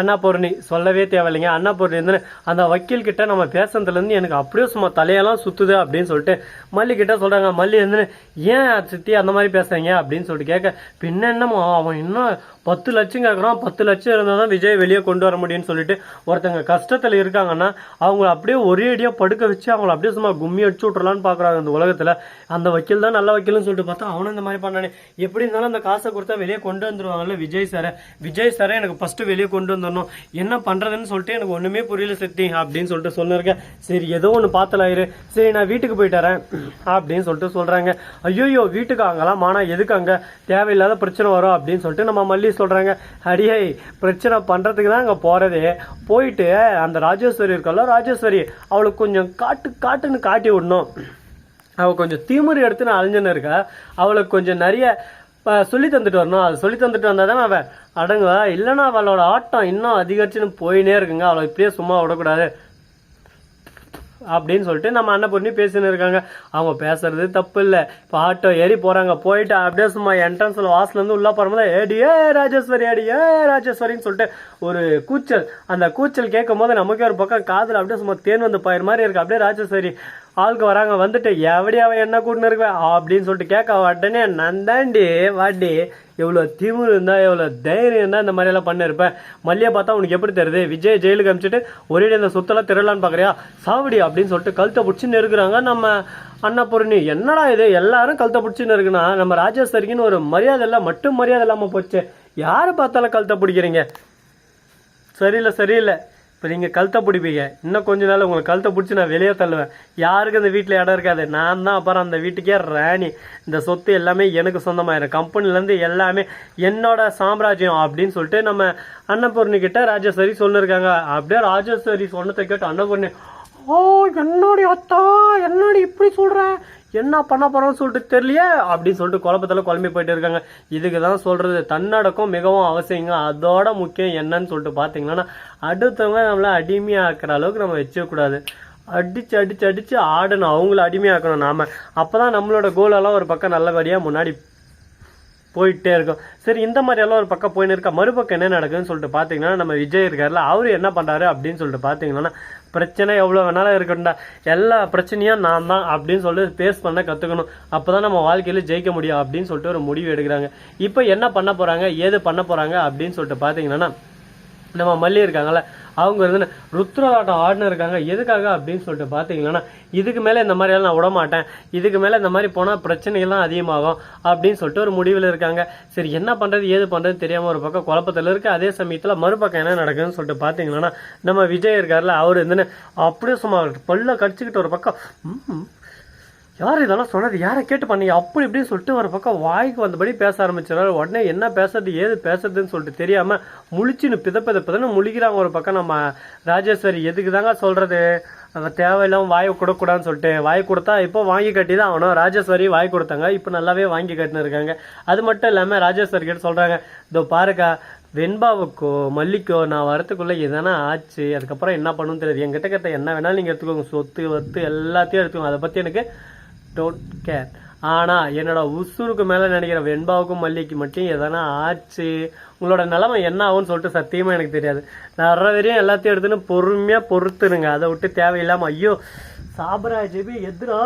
அண்ணாபூர்ணி சொல்லவே தேவையில்லைங்க. அண்ணாபூர்ணி வந்து அந்த வக்கீல் கிட்ட நம்ம பேசுனதுலேருந்து எனக்கு அப்படியே சும்மா தலையெல்லாம் சுத்துது அப்படின்னு சொல்லிட்டு மல்லி கிட்ட சொல்றாங்க. மல்லி வந்து ஏன் சித்தி அந்த மாதிரி பேசுறீங்க? அப்படின்னு சொல்லிட்டு கேட்க பின்ன என்னமோ அவன் இன்னும் பத்து லட்சம் கேட்குறான் பத்து லட்சம் இருந்தால் தான் விஜய் வெளியே கொண்டு வர முடியும்னு சொல்லிட்டு ஒருத்தங்க கஷ்டத்தில் இருக்காங்கன்னா அவங்கள அப்படியே ஒரே அடியாக படுக்க வச்சு அவங்கள அப்படியே சும்மா கும்மி அடிச்சு விட்றலான்னு பார்க்குறாங்க இந்த உலகத்தில். அந்த வக்கீல் தான் நல்ல வக்கீல்னு சொல்லிட்டு பார்த்தா அவனும் இந்த மாதிரி பண்ணானே. எப்படி இருந்தாலும் அந்த காசை கொடுத்தா வெளியே கொண்டு வந்துருவாங்கல்ல விஜய் சாரை. விஜய் சாரை எனக்கு ஃபஸ்ட்டு வெளியே கொண்டு வந்து வந்துடணும் என்ன பண்ணுறதுன்னு சொல்லிட்டு எனக்கு ஒன்றுமே புரியல சித்தி அப்படின்னு சொல்லிட்டு சொன்னிருக்கேன் சரி ஏதோ ஒன்று பார்த்தலாயிரு சரி நான் வீட்டுக்கு போயிட்டாரேன் அப்படின்னு சொல்லிட்டு சொல்கிறாங்க ஐயோயோ வீட்டுக்கு அங்கெல்லாம் மானா எதுக்கு அங்கே? தேவையில்லாத பிரச்சனை வரும் அப்படின்னு சொல்லிட்டு நம்ம மல்லி சொல்கிறாங்க அடியே பிரச்சனை பண்ணுறதுக்கு தான் அங்கே போகிறதே போயிட்டு அந்த ராஜேஸ்வரி இருக்கல்ல ராஜேஸ்வரி அவளுக்கு கொஞ்சம் காட்டு காட்டுன்னு காட்டி விடணும். அவள் கொஞ்சம் தீமுறை எடுத்து நான் அழிஞ்சுன்னு இருக்கா. அவளுக்கு கொஞ்சம் நிறைய இப்போ சொல்லி தந்துட்டு வரணும். அது சொல்லி தந்துட்டு வந்தால் தானே அவன் அடங்குவா? இல்லைன்னா அவளோட ஆட்டம் இன்னும் அதிகரிச்சுன்னு போயினே இருக்குங்க. அவளை இப்படியே சும்மா விடக்கூடாது. அப்படின்னு சொல்லிட்டு நம்ம அண்ணன் அன்னபூர்ணி பேசின்னு இருக்காங்க. அவங்க பேசுறது தப்பு இல்லை. இப்போ ஆட்டோ ஏறி போறாங்க. போயிட்டு அப்படியே சும்மா என்ட்ரன்ஸ்ல வாசல்ல இருந்து உள்ள போறோம்ல. ஏடி ஏ ராஜேஸ்வரி ஏடி ஏ ராஜேஸ்வரின்னு சொல்லிட்டு ஒரு கூச்சல். அந்த கூச்சல் கேட்கும் போது நமக்கே ஒரு பக்கம் காதில் அப்படியே சும்மா தேன் வந்து பயிர் மாதிரி இருக்கு. அப்படியே ராஜேஸ்வரி ஆளுக்கு வராங்க வந்துட்டு எப்படி அவன் என்ன கூட்டின்னு இருக்க? அப்படின்னு சொல்லிட்டு கேட்க உடனே நந்தாண்டி வாடி எவ்வளோ திமிரு இருந்தா எவ்வளோ தைரியம் இருந்தா இந்த மாதிரி எல்லாம் பண்ணிருப்பேன் மல்லியை பார்த்தா உனக்கு எப்படி தெரியுது? விஜய் ஜெயிலுக்கு அமிச்சிட்டு ஒரே அந்த சொத்தெல்லாம் திரளான்னு பார்க்குறியா சாவடி அப்படின்னு சொல்லிட்டு கழுத்தை பிடிச்சின்னு இருக்கிறாங்க நம்ம அன்னபூர்ணி. என்னடா இது? எல்லாரும் கழுத்தை பிடிச்சின்னு இருக்குன்னா நம்ம ராஜேஸ்வரிக்குன்னு ஒரு மரியாதை இல்லை மட்டும் மரியாதை இல்லாமல் போச்சு. யார் பார்த்தாலும் கழுத்தை பிடிக்கிறீங்க? சரியில்லை சரியில்லை. இப்போ நீங்கள் கழுத்தை பிடிப்பீங்க. இன்னும் கொஞ்ச நாள் உங்களுக்கு கழுத்தை பிடிச்சி நான் வெளியே தள்ளுவேன். யாருக்கும் அந்த வீட்டில் இடம் இருக்காது. நான் தான் அப்புறம் அந்த வீட்டுக்கே ராணி. இந்த சொத்து எல்லாமே எனக்கு சொந்தமாயிரும். கம்பெனிலேருந்து எல்லாமே என்னோட சாம்ராஜ்யம் அப்படின்னு சொல்லிட்டு நம்ம அன்னபூர்ணி கிட்ட ராஜேஸ்வரி சொல்லியிருக்காங்க அப்படியே ராஜேஸ்வரி சொன்னதை கேட்டு அன்னபூர்ணி ஓ என்னடி அத்தா என்னடி இப்படி சொல்கிறேன் என்ன பண்ண போறோம்னு சொல்லிட்டு தெரியலையே? அப்படின்னு சொல்லிட்டு குழப்பத்தில் குழம்பி போயிட்டு இருக்காங்க. இதுக்கு தான் சொல்கிறது தன்னடக்கம் மிகவும் அவசியங்க. அதோட முக்கியம் என்னன்னு சொல்லிட்டு பார்த்தீங்கன்னா அடுத்தவங்க நம்மளை அடிமையாக்குற அளவுக்கு நம்ம வச்சக்கூடாது அடிச்சு அடிச்சு அடிச்சு ஆடணும். அவங்கள அடிமையாக்கணும் நாம. அப்பதான் நம்மளோட கோலெல்லாம் ஒரு பக்கம் நல்லபடியாக முன்னாடி போயிட்டே இருக்கும். சரி இந்த மாதிரி எல்லாம் ஒரு பக்கம் போயின்னு இருக்கா? மறுபக்கம் என்ன நடக்குதுன்னு சொல்லிட்டு பார்த்தீங்கன்னா நம்ம விஜய் இருக்கார்ல அவரு என்ன பண்றாரு அப்படின்னு சொல்லிட்டு பார்த்தீங்கன்னா பிரச்சனை எவ்வளோ வேணாலும் இருக்கட்டும்டா. எல்லா பிரச்சனையும் நான் தான் அப்படின்னு சொல்லிட்டு ஃபேஸ் பண்ண கற்றுக்கணும் அப்போ தான் நம்ம வாழ்க்கையில் ஜெயிக்க முடியும் அப்படின்னு சொல்லிட்டு ஒரு முடிவு எடுக்கிறாங்க. இப்போ என்ன பண்ண போகிறாங்க ஏது பண்ண போகிறாங்க அப்படின்னு சொல்லிட்டு பார்த்தீங்கன்னா நம்ம மல்லி இருக்காங்கல்ல அவங்க வந்து ருத்ராட்டம் ஆடினு இருக்காங்க. எதுக்காக அப்படின்னு சொல்லிட்டு பார்த்தீங்கன்னா இதுக்கு மேலே இந்த மாதிரி எல்லாம் நான் விட மாட்டேன் இதுக்கு மேலே இந்த மாதிரி போனால் பிரச்சனைகள்லாம் அதிகமாகும் அப்படின்னு சொல்லிட்டு ஒரு முடிவில் இருக்காங்க. சரி என்ன பண்ணுறது ஏது பண்ணுறது தெரியாமல் ஒரு பக்கம் குழப்பத்தில் இருக்கு. அதே சமயத்தில் மறுபக்கம் என்ன நடக்குதுன்னு சொல்லிட்டு பார்த்தீங்கன்னா நம்ம விஜய் இருக்கார்ல அவர் வந்து அப்படியே சும்மா பல்ல கடிச்சிக்கிட்டு ஒரு பக்கம் ம், யார் இதெல்லாம் சொன்னது? யாரை கேட்டு பண்ணீங்க? அப்படி இப்படின்னு சொல்லிட்டு ஒரு பக்கம் வாய்க்கு வந்தபடி பேச ஆரம்பிச்சிடறாரு. உடனே என்ன பேசுறது ஏது பேசுறதுன்னு சொல்லிட்டு தெரியாம முழிச்சுன்னு பித பித முழிக்கிறாங்க ஒரு பக்கம் நம்ம ராஜேஸ்வரி. எதுக்கு தாங்க சொல்றது? அந்த தேவையில்லாம வாய் கொடுக்கூடாதுன்னு சொல்லிட்டு. வாய் கொடுத்தா இப்போ வாங்கி கட்டி தான் ஆகணும். ராஜேஸ்வரி வாய் கொடுத்தாங்க. இப்போ நல்லாவே வாங்கி கட்டின்னு இருக்காங்க. அது மட்டும் இல்லாமல் ராஜேஸ்வரி கிட்ட சொல்கிறாங்க இதோ பாருக்கா வெண்பாவுக்கோ மல்லிக்கோ நான் வரத்துக்குள்ளே எதனா ஆச்சு. அதுக்கப்புறம் என்ன பண்ணணும்னு தெரியாது. என்கிட்ட கிட்ட என்ன வேணாலும் நீங்கள் எடுத்துக்கோங்க. சொத்து வத்து எல்லாத்தையும் எடுத்துக்கோங்க. அதை பற்றி எனக்கு டோன்ட் கேர் ஆனால் என்னோட உசுருக்கு மேலே நினைக்கிற வெண்பாவுக்கும் மல்லிக்கு மட்டும் எதனா ஆச்சு உங்களோட நிலமை என்ன ஆகும்னு சொல்லிட்டு சத்தியமாக எனக்கு தெரியாது. நான் வரையும் எல்லாத்தையும் எடுத்துன்னு பொறுமையாக பொறுத்துருங்க. அதை விட்டு தேவையில்லாம ஐயோ சாபராஜபி எதிரா?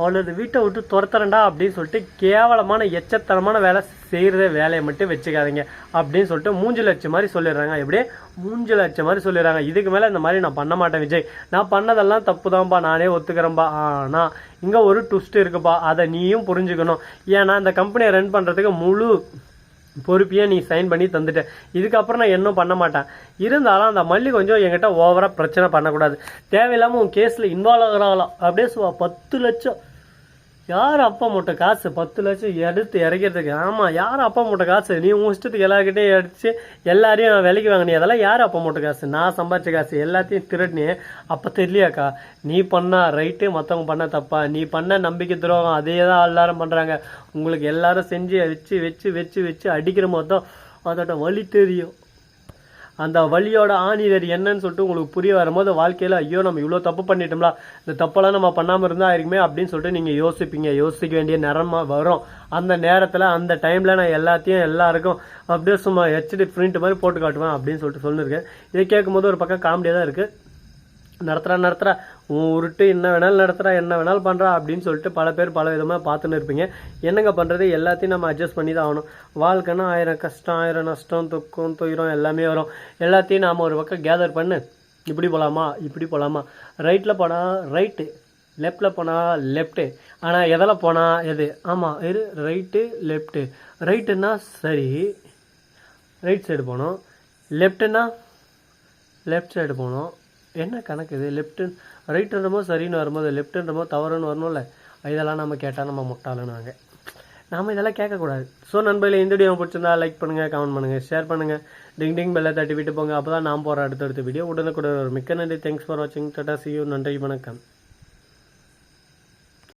அவனது வீட்டை விட்டு துரத்துறேன்டா அப்படின்னு சொல்லிட்டு கேவலமான எச்சத்தனமான வேலை செய்கிறத வேலையை மட்டும் வச்சுக்காதீங்க அப்படின்னு சொல்லிட்டு மூஞ்சு லட்சம் மாதிரி சொல்லிடுறாங்க. எப்படியே மூஞ்சு லட்சம் மாதிரி சொல்லிடுறாங்க. இதுக்கு மேலே இந்த மாதிரி நான் பண்ண மாட்டேன் விஜய். நான் பண்ணதெல்லாம் தப்பு தான்ப்பா நானே ஒத்துக்கிறேன்ப்பா ஆனால் இங்கே ஒரு ட்விஸ்ட் இருக்குப்பா. அதை நீயும் புரிஞ்சுக்கணும். ஏன்னா இந்த கம்பெனியை ரன் பண்ணுறதுக்கு முழு பொறுப்பையே நீ சைன் பண்ணி தந்துட்ட. இதுக்கப்புறம் நான் இன்னும் பண்ண மாட்டேன். இருந்தாலும் அந்த மல்லி கொஞ்சம் என்கிட்ட ஓவராக பிரச்சனை பண்ணக்கூடாது. தேவையில்லாமல் உன் கேஸில் இன்வால்வ் ஆகிறாங்களா அப்படியே பத்து லட்சம் யார் அப்பா மூட்டை காசு? பத்து லட்சம் எடுத்து இறக்கிறதுக்கு. ஆமாம் யார் அப்பா மூட்டை காசு? நீ உன் இஷ்டத்துக்கு எல்லாருக்கிட்டையும் அடித்து எல்லாரையும் விலைக்கு வாங்கினி அதெல்லாம் யார் அப்பா மூட்டை காசு? நான் சம்பாதிச்ச காசு எல்லாத்தையும் திருடினி. அப்போ தெரியலையாக்கா? நீ பண்ணா ரைட்டு மற்றவங்க பண்ண தப்பா? நீ பண்ண நம்பிக்கை துரோகம் அதே தான் எல்லாரும் பண்ணுறாங்க உங்களுக்கு எல்லாரும் செஞ்சு வச்சு வச்சு வச்சு வச்சு அடிக்கிற மொத்தம் அதோட வலி தெரியும். அந்த வழியோட ஆணிதர் என்னன்னு சொல்லிட்டு உங்களுக்கு புரிய வரும்போது வாழ்க்கையில் ஐயோ நம்ம இவ்வளோ தப்பு பண்ணிட்டோம்ல இந்த தப்பெல்லாம் நம்ம பண்ணாமல் இருந்தால் இருக்குமே அப்படின்னு சொல்லிட்டு நீங்கள் யோசிப்பீங்க. யோசிக்க வேண்டிய நேரமா வரும். அந்த நேரத்தில் அந்த டைமில் நான் எல்லாத்தையும் எல்லாருக்கும் அப்படியே சும்மா ஹெச்டி பிரிண்ட் மாதிரி போட்டு காட்டுவேன் அப்படின்னு சொல்லிட்டு சொல்லியிருக்கேன் இதை கேட்கும்போது ஒரு பக்கம் காமெடியாக தான் இருக்குது நடத்துகிறா நடத்துறா. உன் உருட்டு என்ன வேணாலும் நடத்துறா என்ன வேணாலும் பண்ணுறா அப்படின்னு சொல்லிட்டு பல பேர் பல விதமாக பார்த்துன்னு இருப்பீங்க. என்னங்க பண்ணுறது எல்லாத்தையும் நம்ம அட்ஜஸ்ட் பண்ணி தான் ஆகணும். வாழ்க்கைன்னா ஆயிரம் கஷ்டம் ஆயிரம் நஷ்டம் துக்கம் துயரம் எல்லாமே வரும். எல்லாத்தையும் நாம் ஒரு பக்கம் கேதர் பண்ணு. இப்படி போகலாமா இப்படி போகலாமா ரைட்டில் போனால் ரைட்டு லெஃப்டில் போனால் லெஃப்ட்டு ஆனால் எதில் போனால் எது? ஆமாம் இது ரைட்டு லெஃப்ட்டு ரைட்டுன்னா சரி ரைட் சைடு போகணும் லெஃப்ட்டுன்னா லெஃப்ட் சைடு போகணும் என்ன கணக்கு இது? ரைட் ரைட்டுன்றமோ சரின்னு வரும்போது லெஃப்ட்டுன்றமோ தவறுன்னு வரணும்ல? இதெல்லாம் நம்ம கேட்டால் நம்ம முட்டாளுனாங்க நாம் இதெல்லாம் கேட்கக்கூடாது. ஸோ நண்பர்களே இந்த வீடியோ பிடிச்சிருந்தா லைக் பண்ணுங்கள் கமெண்ட் பண்ணுங்கள் ஷேர் பண்ணுங்கள் டிங் டிங் பெல்லை தட்டி விட்டு போங்க. அப்போ தான் நான் போகிற அடுத்தடுத்த வீடியோ உடனுக்குடன் வரும். மிக்க நன்றி. தேங்க்ஸ் ஃபார் வாட்சிங் டாடா சி யூ நன்றி வணக்கம்.